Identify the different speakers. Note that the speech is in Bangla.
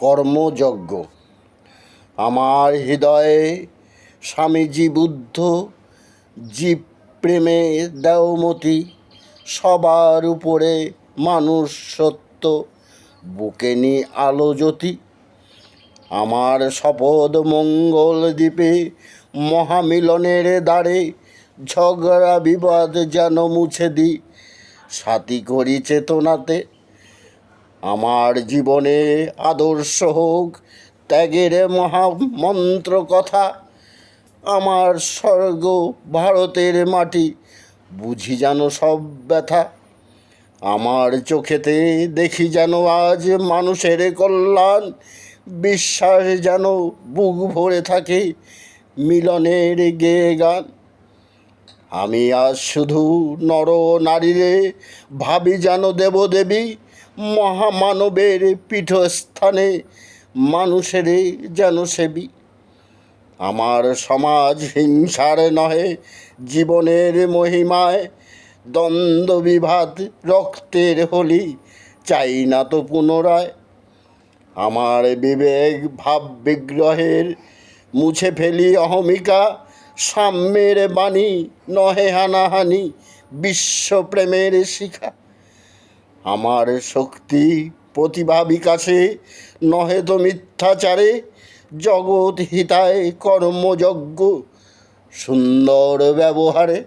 Speaker 1: কর্মযজ্ঞ। আমার হৃদয়ে স্বামীজি বুদ্ধ, জীব প্রেমে দেওমতি সবার উপরে মানুষ সত্য, বুকে নি আলো জ্যোতি। আমার শপথ মঙ্গল দ্বীপে মহামিলনের দ্বারে ঝগড়া বিবাদ যেন মুছে দি সাথী করি চেতনাতে আমার জীবনে আদর্শ হোক, ত্যাগের মহামন্ত্র কথা, আমার স্বর্গ ভারতের মাটি, বুঝি যেন সব ব্যথা। আমার চোখেতে দেখি যেন আজ মানুষের কল্যাণ, বিশ্বাস যেন বুক ভরে থাকে মিলনের গেয়ে গান। আমি আজ শুধু নর নারীরে ভাবি যেন দেবদেবী মহামানবের পীঠস্থানে মানুষের যেন সেবী। আমার সমাজ হিংসার নহে, জীবনের মহিমায় দ্বন্দ্ব বিভাদ রক্তের হোলি চাই না তো পুনরায়। আমার বিবেক ভাব বিগ্রহের মুছে ফেলি অহমিকা, সাম্যের বাণী নহে হানাহানি, বিশ্বপ্রেমের শিখা। আমার শক্তি প্রতিভা বিকাশে নহে তো মিথ্যাচারে জগৎ হিতায় কর্মযজ্ঞ সুন্দর ব্যবহারে।